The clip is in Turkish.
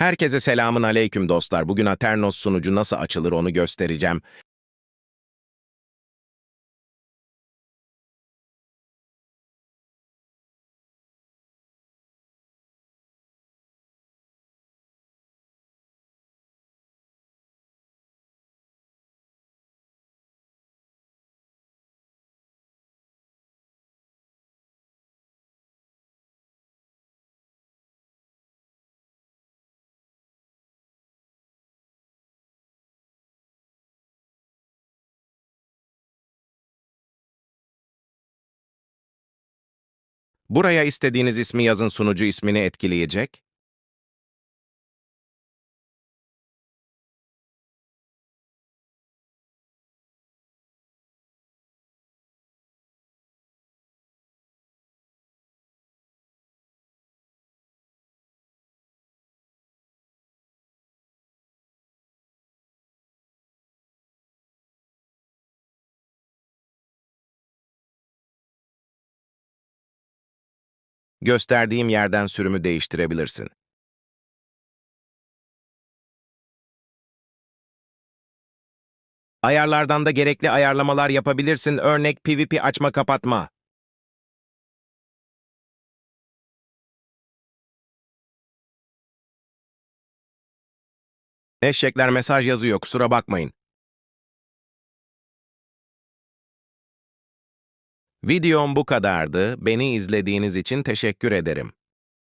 Herkese selamun aleyküm dostlar. Bugün Aternos sunucu nasıl açılır onu göstereceğim. Buraya istediğiniz ismi yazın sunucu ismini etkileyecek. Gösterdiğim yerden sürümü değiştirebilirsin. Ayarlardan da gerekli ayarlamalar yapabilirsin. Örnek PvP açma kapatma. Eşekler mesaj yazıyor kusura bakmayın. Videom bu kadardı. Beni izlediğiniz için teşekkür ederim.